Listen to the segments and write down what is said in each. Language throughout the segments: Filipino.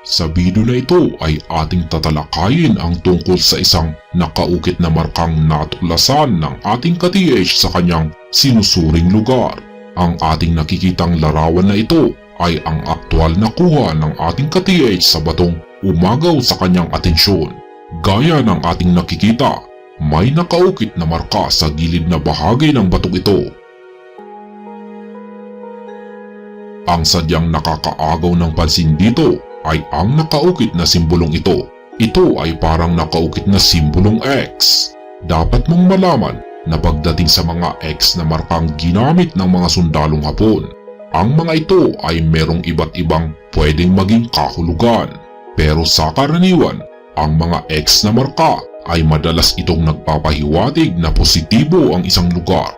Sa video na ito ay ating tatalakayin ang tungkol sa isang nakaukit na markang natuklasan ng ating ka-TH sa kanyang sinusuring lugar. Ang ating nakikitang larawan na ito ay ang aktwal na kuha ng ating ka-TH sa batong umagaw sa kanyang atensyon. Gaya ng ating nakikita, may nakaukit na marka sa gilid na bahagi ng batong ito. Ang sadyang nakakaagaw ng pansin dito ay ang nakaukit na simbolong ito. Ito ay parang nakaukit na simbolong X. Dapat mong malaman na pagdating sa mga X na markang ginamit ng mga sundalong hapon, ang mga ito ay merong iba't ibang pwedeng maging kahulugan. Pero sa karaniwan, ang mga X na marka ay madalas itong nagpapahiwatig na positibo ang isang lugar.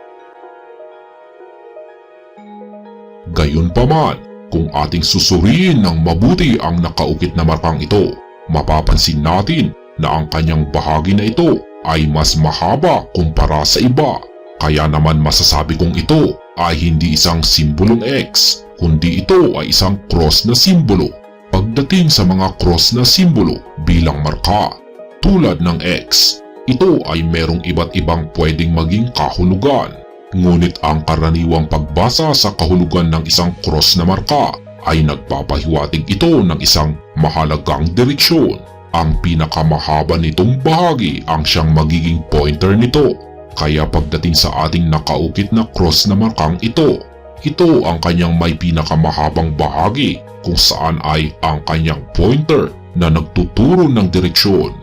Gayunpaman, kung ating susuriin ng mabuti ang nakaukit na markang ito, mapapansin natin na ang kanyang bahagi na ito ay mas mahaba kumpara sa iba. Kaya naman masasabi kong ito ay hindi isang simbolong X, kundi ito ay isang cross na simbolo. Pagdating sa mga cross na simbolo bilang marka, tulad ng X, ito ay merong iba't ibang pwedeng maging kahulugan. Ngunit ang karaniwang pagbasa sa kahulugan ng isang cross na marka ay nagpapahiwatig ito ng isang mahalagang direksyon. Ang pinakamahaba nitong bahagi ang siyang magiging pointer nito. Kaya pagdating sa ating nakaukit na cross na markang ito, ito ang kanyang may pinakamahabang bahagi kung saan ay ang kanyang pointer na nagtuturo ng direksyon.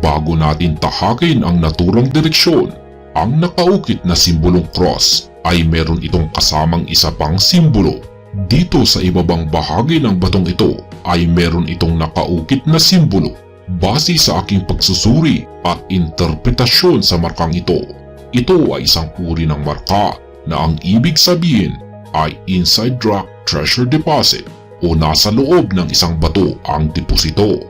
Bago natin tahakin ang naturang direksyon, ang nakaukit na simbolong cross ay meron itong kasamang isa pang simbolo. Dito sa ibabang bahagi ng batong ito ay meron itong nakaukit na simbolo. Base sa aking pagsusuri at interpretasyon sa markang ito, ito ay isang uri ng marka na ang ibig sabihin ay inside rock treasure deposit o nasa loob ng isang bato ang deposito.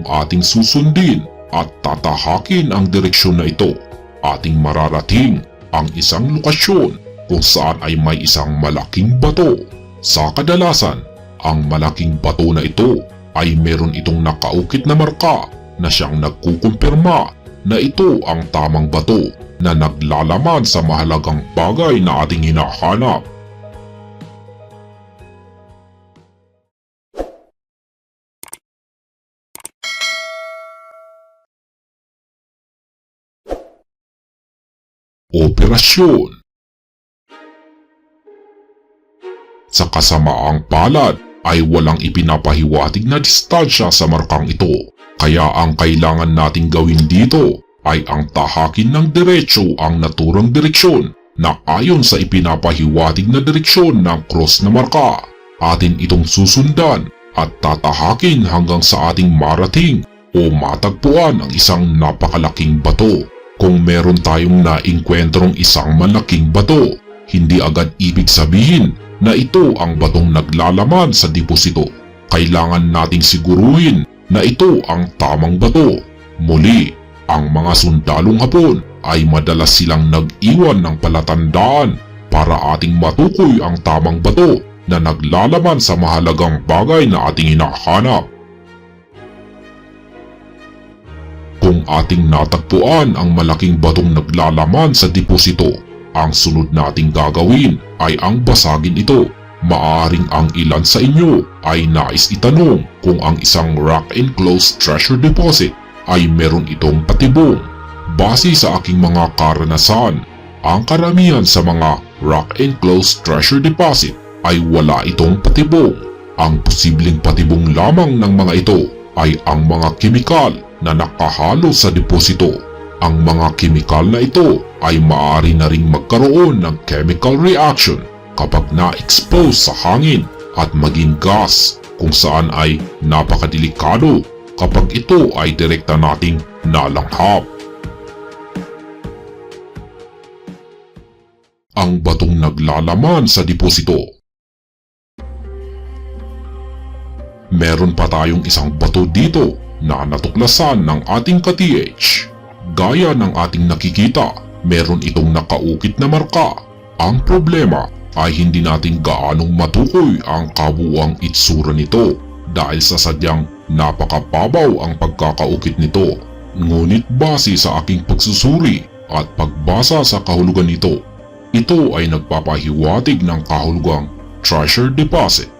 Kung ating susundin at tatahakin ang direksyon na ito, ating mararating ang isang lokasyon kung saan ay may isang malaking bato. Sa kadalasan, ang malaking bato na ito ay meron itong nakaukit na marka na siyang nagkukumpirma na ito ang tamang bato na naglalaman sa mahalagang bagay na ating hinahanap. Operasyon Sa kasamaang palad ay walang ipinapahiwatig na distansya sa markang ito. Kaya ang kailangan nating gawin dito ay ang tahakin ng diretsyo ang naturang direksyon na ayon sa ipinapahiwatig na direksyon ng cross na marka. Atin itong susundan at tatahakin hanggang sa ating marating o matagpuan ang isang napakalaking bato. Kung meron tayong naingkwentrong isang malaking bato, hindi agad ibig sabihin na ito ang batong naglalaman sa deposito. Kailangan nating siguruhin na ito ang tamang bato. Muli, ang mga sundalong hapon ay madalas silang nag-iwan ng palatandaan para ating matukoy ang tamang bato na naglalaman sa mahalagang bagay na ating hinahanap. Kung ating natagpuan ang malaking batong naglalaman sa deposito, ang sunod nating gagawin ay ang basagin ito. Maaring ang ilan sa inyo ay nais itanong kung ang isang rock enclosed treasure deposit ay meron itong patibong. Base sa aking mga karanasan, ang karamihan sa mga rock enclosed treasure deposit ay wala itong patibong. Ang posibleng patibong lamang ng mga ito ay ang mga kemikal na nakahalo sa deposito. Ang mga kemikal na ito ay maaari na ring magkaroon ng chemical reaction kapag na-expose sa hangin at maging gas kung saan ay napakadelikado kapag ito ay direkta nating nalanghap. Ang batong naglalaman sa deposito Meron pa tayong isang bato dito na natuklasan ng ating ka-TH. Gaya ng ating nakikita, meron itong nakaukit na marka. Ang problema ay hindi natin gaanong matukoy ang kabuuang itsura nito dahil sa sadyang napakapabaw ang pagkakaukit nito. Ngunit base sa aking pagsusuri at pagbasa sa kahulugan nito, ito ay nagpapahiwatig ng kahulugang treasure deposit.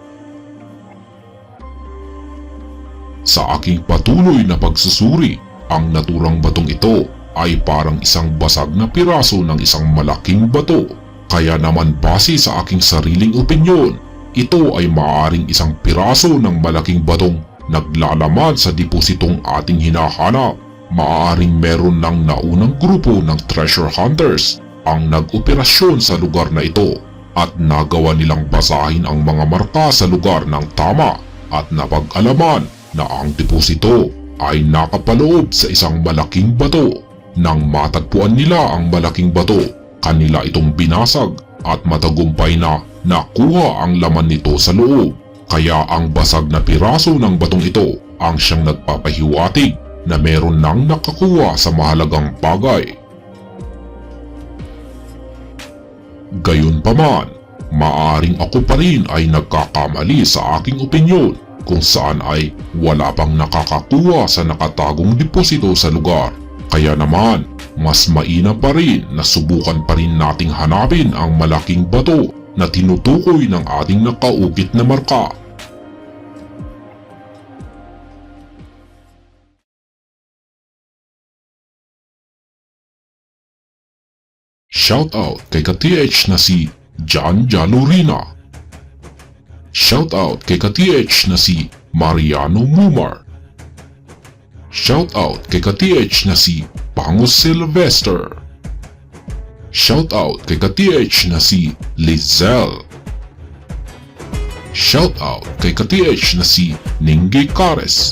Sa aking patuloy na pagsusuri, ang naturang batong ito ay parang isang basag na piraso ng isang malaking bato. Kaya naman base sa aking sariling opinyon, ito ay maaaring isang piraso ng malaking batong naglalaman sa depositong ating hinahanap. Maaaring meron ng naunang grupo ng treasure hunters ang nag-operasyon sa lugar na ito at nagawa nilang basahin ang mga marka sa lugar ng tama at napag-alaman na ang deposito ay nakapaloob sa isang malaking bato. Nang matagpuan nila ang malaking bato, kanila itong binasag at matagumpay na nakuha ang laman nito sa loob. Kaya ang basag na piraso ng batong ito ang siyang nagpapahiwatig na meron nang nakakuha sa mahalagang bagay. Gayunpaman, maaring ako pa rin ay nagkakamali sa aking opinyon kung saan ay wala pang nakakakuha sa nakatagong deposito sa lugar. Kaya naman, mas mainam pa rin na subukan pa rin nating hanapin ang malaking bato na tinutukoy ng ating nakaukit na marka. Shoutout kay ka-TH na si John Jalurina. Shoutout kay ka-TH na si Mariano Mumar. Shoutout kay ka-TH na si Pango Sylvester. Shoutout kay ka-TH na si Lizelle. Shoutout kay ka-TH na si Ningge Cares.